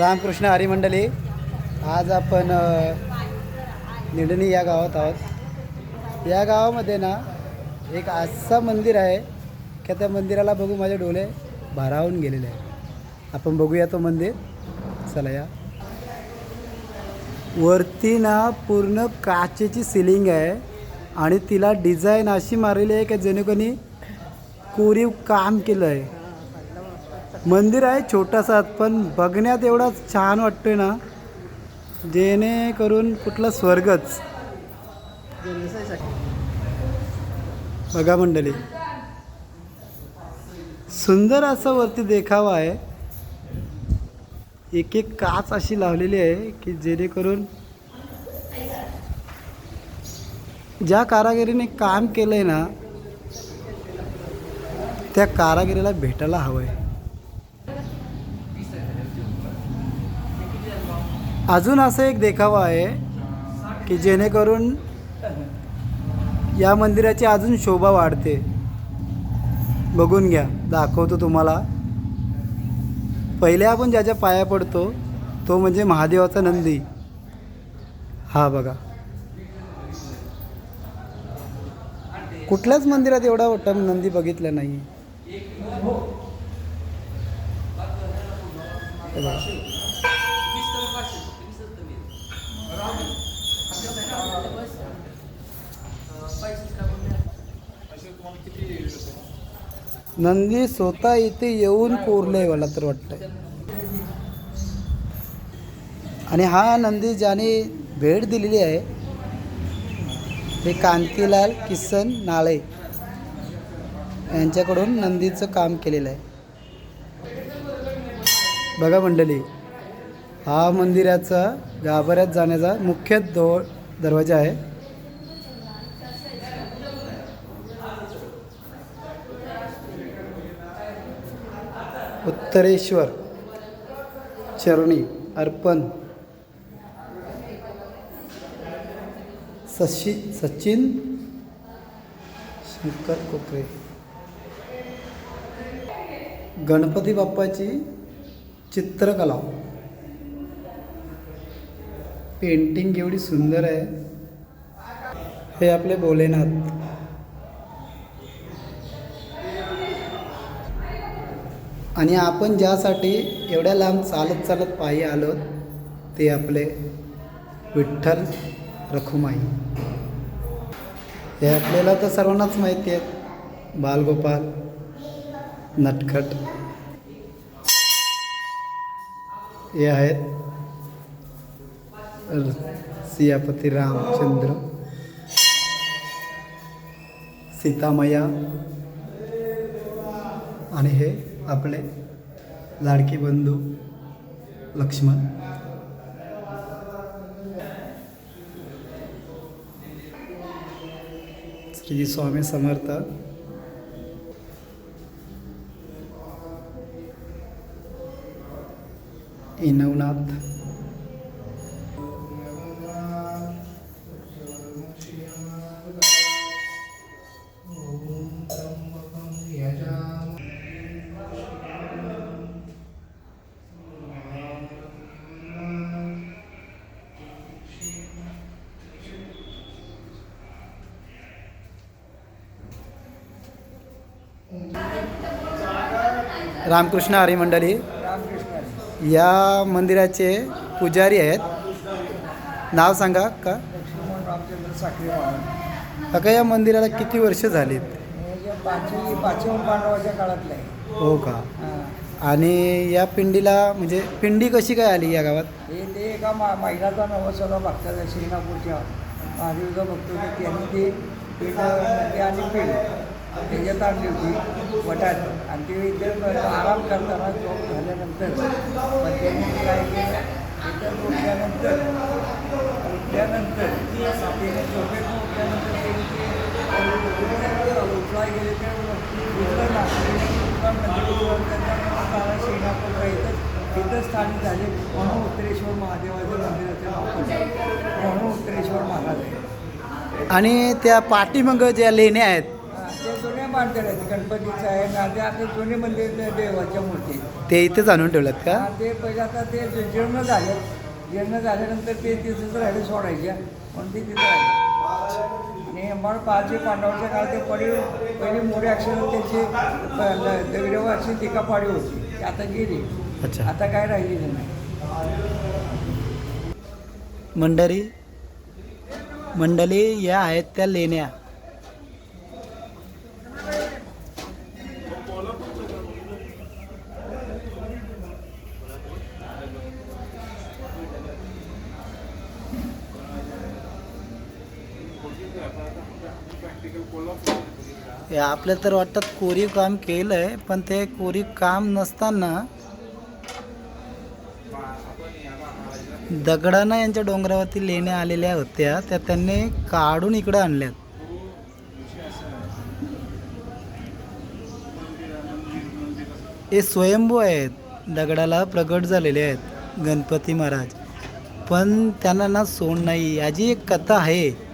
रामकृष्ण हरिमंडळी आज आपण निडणी या गावात आहोत. या गावामध्ये ना एक असं मंदिर आहे. की त्या मंदिराला बघू माझे डोळे भारावून गेलेले आहे आपण बघूया तो मंदिर. चला या. वरती ना पूर्ण काचेची सिलिंग आहे. आणि तिला डिझाईन अशी मारलेली आहे की जेणेकरून कोरीव काम केलं आहे मंदिर आहे छोटासा पण बघण्यात एवढा छान वाटतोय ना जेणेकरून कुठला स्वर्गच. बघा मंडळी. सुंदर असं वरती देखावा आहे. एक एक काच अशी लावलेली आहे की जेणेकरून ज्या कारागिरीने काम केलं आहे ना त्या कारागिरीला भेटायला हवं आहे अजून असं एक देखावा आहे की जेणेकरून या मंदिराची अजून शोभा वाढते. बघून घ्या दाखवतो तुम्हाला. पहिले आपण ज्याच्या पाया पडतो तो म्हणजे महादेवाचा नंदी. हा बघा. कुठल्याच मंदिरात एवढा मोठा नंदी बघितला नाही. नंदी स्वतः इथे येऊन कोरलंय मला तर वाटतंय. आणि हा नंदी ज्याने भेट दिलेली आहे हे कांतीलाल किसन नाळे यांच्याकडून नंदीचं काम केलेलं आहे. बघा मंडळी हा मंदिराचा गाभाऱ्यात जाण्याचा मुख्य दो दरवाजा आहे. उत्तरेश्वर. चरणी अर्पण. सशी सचिन. शंकर कोकरे. गणपती बाप्पाची चित्रकला. पेंटिंग एवढी सुंदर आहे. हे आपले भोलेनाथ. आणि आपण ज्यासाठी एवढ्या लांब चालत चालत पायी आलो ते आपले विठ्ठल रखुमाई. हे आपल्याला तर सर्वांनाच माहिती आहेत. बालगोपाल नटखट. हे आहेत सियापती रामचंद्र. सीतामया. आणि हे आपले लाडके बंधू लक्ष्मण. श्री स्वामी समर्थ. इनवनाथ रामकृष्ण हरी मंडळी या मंदिराचे पुजारी आहेत. नाव सांगा का? काका या मंदिराला किती वर्ष झालीत? पाचवी पांडवाच्या काळातलं आहे हो का? आणि या पिंडीला म्हणजे पिंडी कशी काय आली या गावात? हे ते एका मा महिलाचा नवसाला बघतात श्रीनापूरच्या महादेवचा भक्त होते त्यांनी ते आणि पीठ त्याच्यात आणली होती वटात. आणि ते इथे आराम करताना झोप झाल्यानंतर त्यांनी काय केलं? त्याच्यात उठल्यानंतर उठल्यानंतर त्याने झोपेत उठल्यानंतर त्यांनी गेले ते उचलं ना तिथं स्थानिक झाले म्हणून उत्तरेश्वर महादेवाचं मंदिराचे म्हणून उत्तरेश्वर महाराज. आहे आणि त्या पाठीमग ज्या लेण्या आहेत आहेत गणपतीचं आहे. ते आता जुने मंदिर ते देवाच्या मूर्ती ते इथेच आणून ठेवल्यात का? ते पहिले आता ते जे- जीर्ण झाले जीर्ण झाल्यानंतर ते तिथेच राहिले सोडायच्या म्हणून ते तिथे राहिले. आणि मग पाचशे पांडवाच्या काळात ते पडी पहिली मोठी अक्षर त्याची दगडेवाची टिका पाडी होती. ती आता गेली. अच्छा. आता काय राहिलेली नाही. मंडळी मंडळी या आहेत त्या लेण्या. हे आपल्या तर वाटतात कोरीव काम केलंय पण ते कोरीव काम नसताना दगडानं यांच्या डोंगरावरती लेण्या आलेल्या होत्या त्या त्यांनी काढून इकडं आणल्यात. हे स्वयंभू आहेत दगडाला प्रगट झालेले आहेत गणपती महाराज. पण त्यांना ना सोड नाही याची एक कथा आहे.